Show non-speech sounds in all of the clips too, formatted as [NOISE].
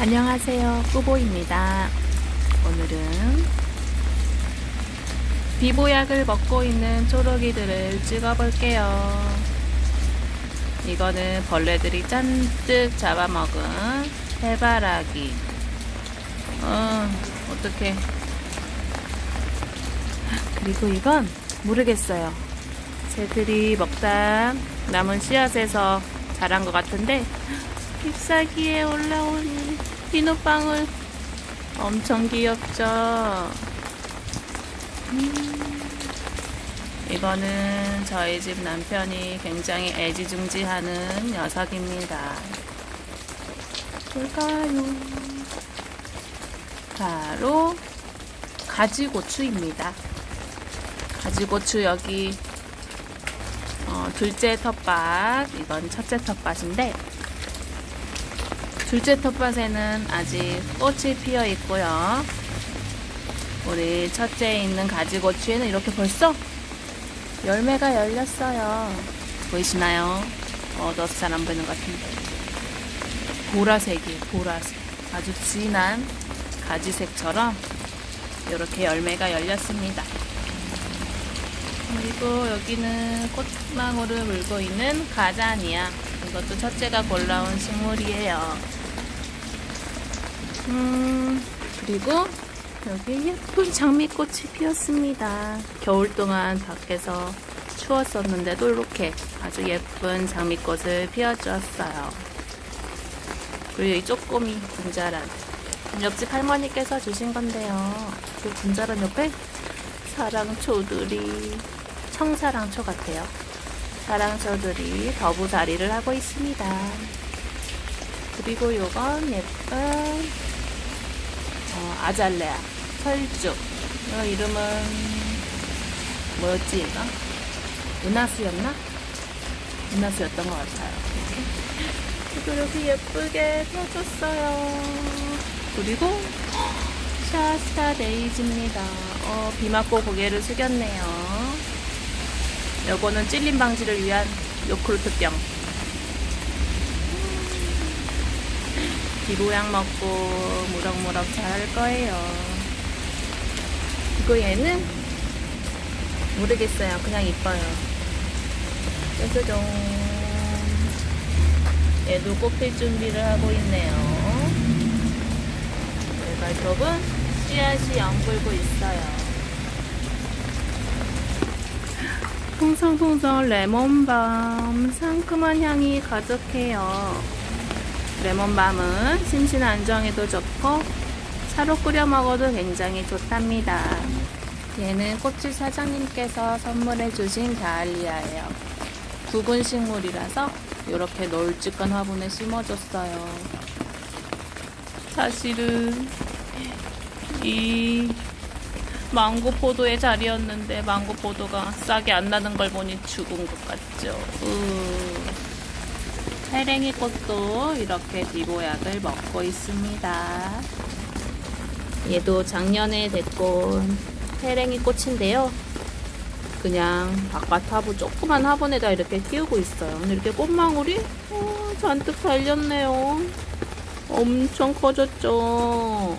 안녕하세요. 꾸보입니다. 오늘은 비보약을 먹고 있는 초록이들을 찍어볼게요. 이거는 벌레들이 잔뜩 잡아먹은 해바라기. 어, 어떡해. 그리고 이건 모르겠어요. 새들이 먹다 남은 씨앗에서 자란 것 같은데 잎사귀에 올라온 비눗방울 엄청 귀엽죠? 음, 이거는 저희 집 남편이 굉장히 애지중지하는 녀석입니다. 뭘까요? 바로 가지고추입니다. 가지고추 여기 어, 둘째 텃밭, 이건 첫째 텃밭인데 둘째 텃밭에는 아직 꽃이 피어 있고요. 우리 첫째에 있는 가지고추에는 이렇게 벌써 열매가 열렸어요. 보이시나요? 어두워서 잘 안 보이는 것 같은데. 보라색이 보라색. 아주 진한 가지색처럼 이렇게 열매가 열렸습니다. 그리고 여기는 꽃망울을 물고 있는 가자니아. 이것도 첫째가 골라온 식물이에요. 음, 그리고 여기 예쁜 장미꽃이 피었습니다. 겨울 동안 밖에서 추웠었는데도 이렇게 아주 예쁜 장미꽃을 피워주었어요. 그리고 이 쪼꼬미 분자란. 옆집 할머니께서 주신 건데요. 그 분자란 옆에 사랑초들이 청사랑초 같아요. 사랑초들이 더부다리를 하고 있습니다. 그리고 요건 예쁜 어, 아잘레아 설죽. 이 이름은 뭐였지 얘가? 은하수였나? 은하수였던 것 같아요. 그리고 이렇게 예쁘게 펴줬어요. 그리고 샤스타 데이지입니다. 어, 비 맞고 고개를 숙였네요. 요거는 찔림 방지를 위한 요크루트병. 비보약 먹고 무럭무럭 자랄 거예요. 그리고 얘는 모르겠어요. 그냥 이뻐요. 짜자잔. 얘도 꽃필 준비를 하고 있네요. 발톱은 씨앗이 엉불고 있어요. 풍성풍성 레몬밤 상큼한 향이 가득해요. 레몬밤은 심신 안정에도 좋고 차로 끓여 먹어도 굉장히 좋답니다. 얘는 꽃집 사장님께서 선물해 주신 가을리아예요. 굵은 식물이라서 이렇게 널찍한 화분에 심어줬어요. 사실은 이 망고 포도의 자리였는데 망고 포도가 싹이 안 나는 걸 보니 죽은 것 같죠. 으. 해랭이 꽃도 이렇게 비보약을 먹고 있습니다. 얘도 작년에 데꼰 해랭이 꽃인데요. 그냥 바깥 화분, 조그만 화분에다 이렇게 키우고 있어요. 근데 이렇게 꽃망울이 어, 잔뜩 달렸네요. 엄청 커졌죠.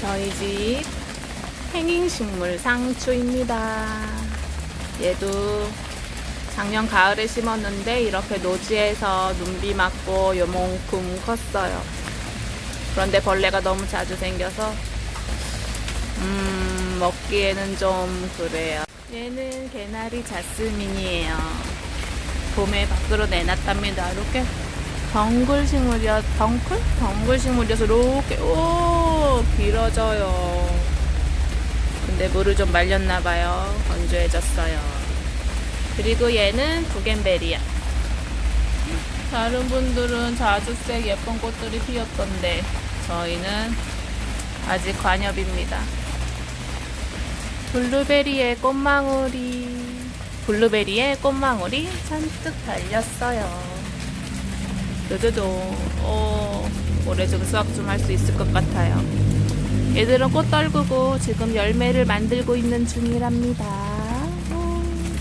저희 집 행잉식물 상추입니다. 얘도 작년 가을에 심었는데 이렇게 노지에서 눈비 맞고 요만큼 컸어요. 그런데 벌레가 너무 자주 생겨서 음 먹기에는 좀 그래요. 얘는 개나리 자스민이에요. 봄에 밖으로 내놨답니다. 이렇게 덩굴 식물이야 덩굴? 덩굴 식물이어서 이렇게 오 길어져요. 근데 물을 좀 말렸나 봐요. 건조해졌어요. 그리고 얘는 부겐베리아. 다른 분들은 자주색 예쁜 꽃들이 피었던데 저희는 아직 관엽입니다. 블루베리의 꽃망울이 블루베리의 꽃망울이 잔뜩 달렸어요. 요조조 어, 올해 좀 수확 좀 할 수 있을 것 같아요. 얘들은 꽃 떨구고 지금 열매를 만들고 있는 중이랍니다.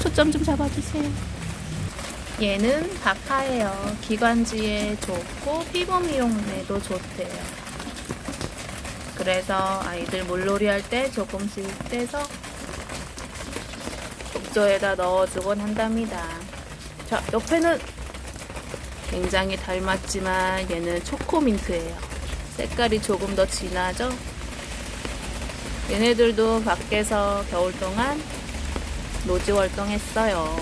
어, 초점 좀 잡아주세요. 얘는 박하예요. 기관지에 좋고 피부 미용에도 좋대요. 그래서 아이들 물놀이 할 때 조금씩 떼서 독조에다 넣어주곤 한답니다. 자, 옆에는 굉장히 닮았지만 얘는 초코민트예요. 색깔이 조금 더 진하죠? 얘네들도 밖에서 겨울 동안 노지 활동했어요.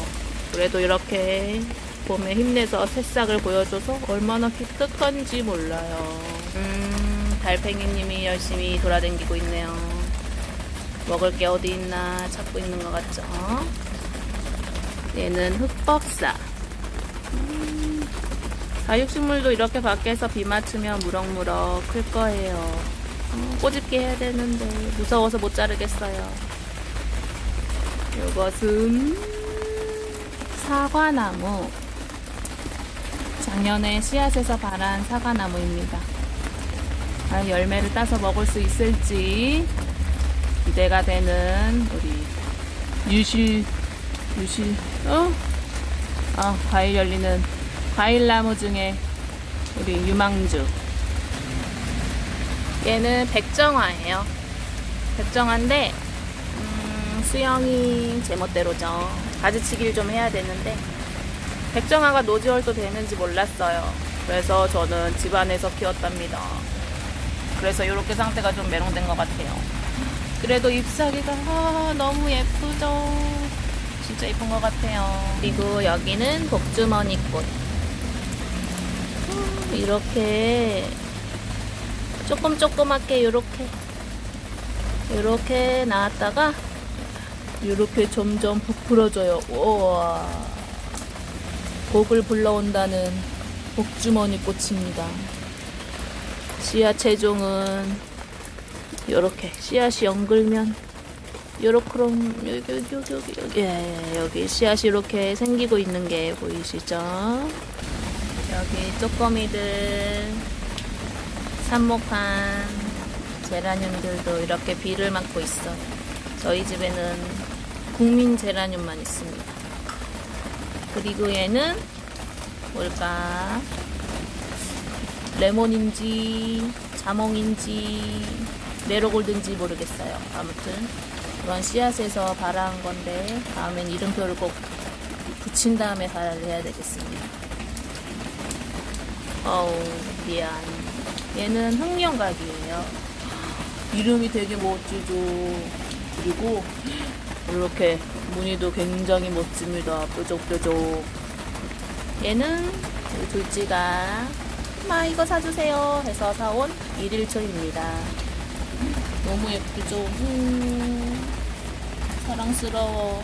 그래도 이렇게 봄에 힘내서 새싹을 보여줘서 얼마나 기특한지 몰라요. 음, 달팽이님이 열심히 돌아다니고 있네요. 먹을 게 어디 있나 찾고 있는 것 같죠? 얘는 흑법사. 음, 다육식물도 이렇게 밖에서 비 맞추면 무럭무럭 클 거예요. 어, 꼬집게 해야 되는데 무서워서 못 자르겠어요. 이것은 사과나무. 작년에 씨앗에서 발한 사과나무입니다. 과연 열매를 따서 먹을 수 있을지 기대가 되는 우리 유실 유실 어? 아 과일 열리는 과일 나무 중에 우리 유망주 얘는 백정화예요 백정화인데 음, 수영이 제멋대로죠. 가지치기를 좀 해야 되는데 백정화가 노지월도 되는지 몰랐어요. 그래서 저는 집안에서 키웠답니다. 그래서 이렇게 상태가 좀 메롱된 것 같아요. 그래도 잎사귀가 아, 너무 예쁘죠. 진짜 예쁜 것 같아요. 그리고 여기는 복주머니꽃. 음, 이렇게 조금 조그맣게 이렇게 이렇게 나왔다가 이렇게 점점 부풀어져요. 우와. 복을 불러온다는 복주머니 꽃입니다. 씨앗 체종은 이렇게 씨앗이 엉글면 요렇게럼 여기 여기 여기 여기 여기 예, 여기 씨앗이 이렇게 생기고 있는 게 보이시죠? 여기 쪼꼬미들 삽목한 제라늄들도 이렇게 비를 맞고 있어요. 저희 집에는 국민 제라늄만 있습니다. 그리고 얘는 뭘까? 레몬인지 자몽인지 메로골든지 모르겠어요. 아무튼 그런 씨앗에서 발화한 건데 다음엔 이름표를 꼭 붙인 다음에 발화를 해야 되겠습니다. 어우 미안. 얘는 흑령각이에요. 이름이 되게 멋지죠. 그리고 이렇게 무늬도 굉장히 멋집니다. 뾰족뾰족. 얘는 우리 둘째가 마 이거 사주세요 해서 사온 일일초입니다. 너무 예쁘죠? 음, 사랑스러워.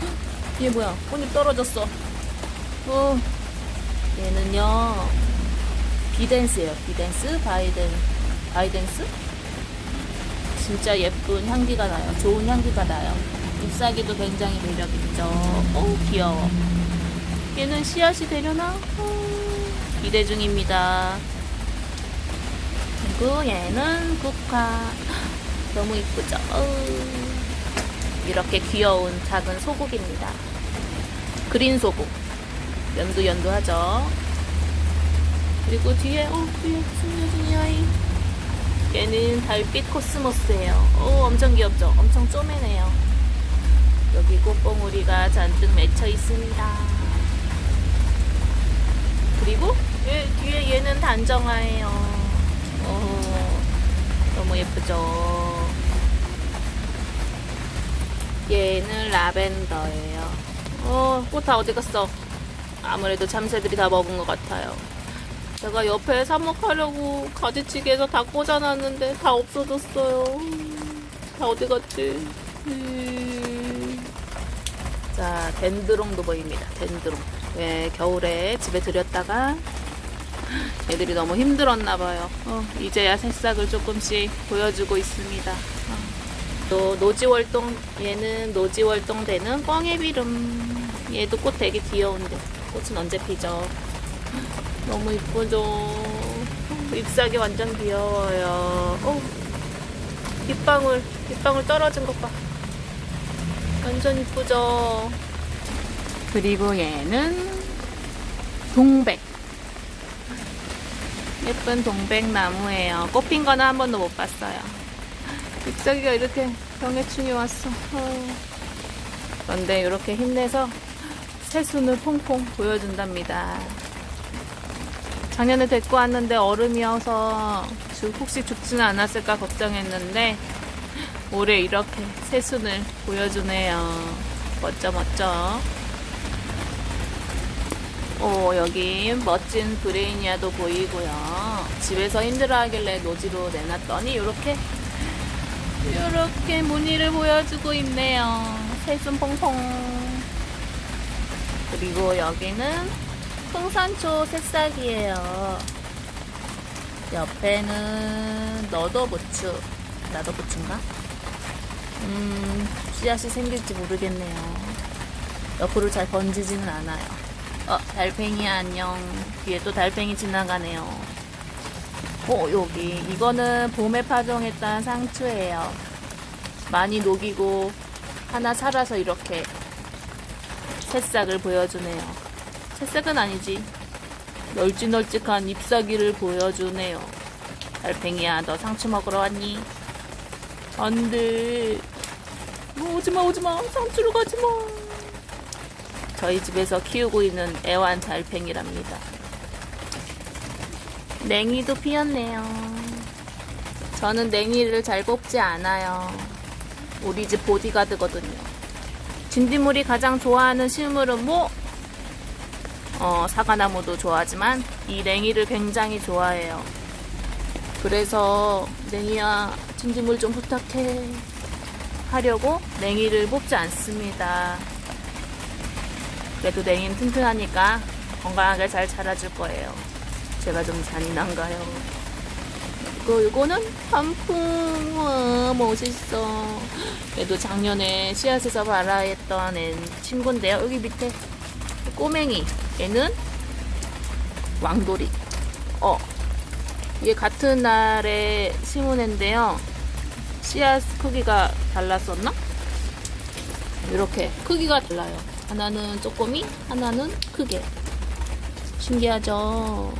[GASPS] 얘 뭐야? 꽃잎 떨어졌어. 어, 얘는요. 비댄스예요. 비댄스, 바이든, 바이댄스? 진짜 예쁜 향기가 나요. 좋은 향기가 나요. 잎사귀도 굉장히 매력있죠. 오, 귀여워. 얘는 씨앗이 되려나? 어, 기대 중입니다. 그리고 얘는 국화. [LAUGHS] 너무 이쁘죠? 어, 이렇게 귀여운 작은 소국입니다. 그린 소국. 연두연두하죠? 그리고 뒤에, 어, 뒤에 숨겨진 이 아이. 얘는 달빛 코스모스예요. 오, 엄청 귀엽죠? 엄청 쪼매네요. 여기 꽃봉우리가 잔뜩 맺혀 있습니다. 그리고 얘, 뒤에 얘는 단정화예요. 오, 너무 예쁘죠? 얘는 라벤더예요. 어, 꽃 다 어디 갔어? 아무래도 참새들이 다 먹은 것 같아요. 제가 옆에 삽목하려고 가지치기해서 다 꽂아놨는데 다 없어졌어요. 다 어디 갔지? 음. 자, 덴드롱도 보입니다. 덴드롱. 왜 겨울에 집에 들였다가 애들이 너무 힘들었나봐요. 어, 이제야 새싹을 조금씩 보여주고 있습니다. 어. 또 노지월동, 얘는 노지월동 되는 뻥애비름. 얘도 꽃 되게 귀여운데. 꽃은 언제 피죠? 너무 이쁘죠? 잎사귀 완전 귀여워요. 어, 빗방울, 빗방울 떨어진 것 봐. 완전 이쁘죠? 그리고 얘는 동백. 예쁜 동백나무예요. 꽃핀 거는 한 번도 못 봤어요. 잎사귀가 이렇게 병해충이 왔어. 어. 그런데 이렇게 힘내서 새순을 퐁퐁 보여준답니다. 작년에 데리고 왔는데 얼음이어서 죽- 혹시 죽지는 않았을까 걱정했는데 올해 이렇게 새순을 보여주네요. 멋져 멋져. 오 여기 멋진 브레이니아도 보이고요. 집에서 힘들어하길래 노지로 내놨더니 이렇게 이렇게 무늬를 보여주고 있네요. 새순 퐁퐁. 그리고 여기는 풍산초 새싹이에요. 옆에는 너도 부추. 나도 부추인가? 음, 씨앗이 생길지 모르겠네요. 옆으로 잘 번지지는 않아요. 어, 달팽이 안녕. 뒤에 또 달팽이 지나가네요. 어, 여기. 이거는 봄에 파종했던 상추예요. 많이 녹이고 하나 살아서 이렇게 새싹을 보여주네요. 새싹은 아니지. 널찍널찍한 잎사귀를 보여주네요. 달팽이야, 너 상추 먹으러 왔니? 안 돼. 어, 오지마, 오지마. 상추로 가지마. 저희 집에서 키우고 있는 애완 달팽이랍니다. 냉이도 피었네요. 저는 냉이를 잘 뽑지 않아요. 우리 집 보디가드거든요. 진딧물이 가장 좋아하는 식물은 뭐? 어, 사과나무도 좋아하지만 이 냉이를 굉장히 좋아해요. 그래서 냉이야 진딧물 좀 부탁해 하려고 냉이를 뽑지 않습니다. 그래도 냉이는 튼튼하니까 건강하게 잘 자라줄 거예요. 제가 좀 잔인한가요? 이거 이거는 단풍 와 멋있어. 얘도 작년에 씨앗에서 발화했던 애 친구인데요. 여기 밑에 꼬맹이 얘는 왕돌이. 어, 얘 같은 날에 심은 애인데요. 씨앗 크기가 달랐었나? 이렇게 크기가 달라요. 하나는 쪼꼬미, 하나는 크게. 신기하죠?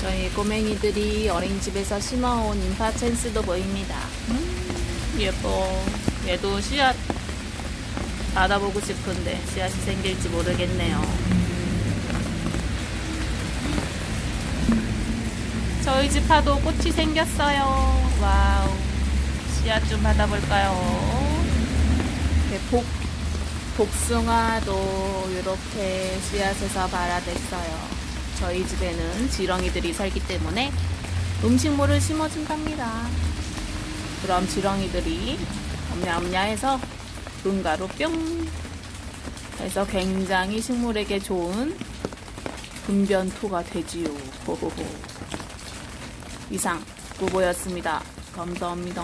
저희 꼬맹이들이 어린이집에서 심어온 인파챈스도 보입니다. 음, 예뻐. 얘도 씨앗 받아보고 싶은데 씨앗이 생길지 모르겠네요. 저희 집 파도 꽃이 생겼어요. 와우. 씨앗 좀 받아볼까요? 네, 복, 복숭아도 이렇게 씨앗에서 발화됐어요. 저희 집에는 지렁이들이 살기 때문에 음식물을 심어준답니다. 그럼 지렁이들이 엄냐엄냐해서 분가루 뿅 해서 굉장히 식물에게 좋은 분변토가 되지요. 호호호. 이상 구보였습니다. 감사합니다.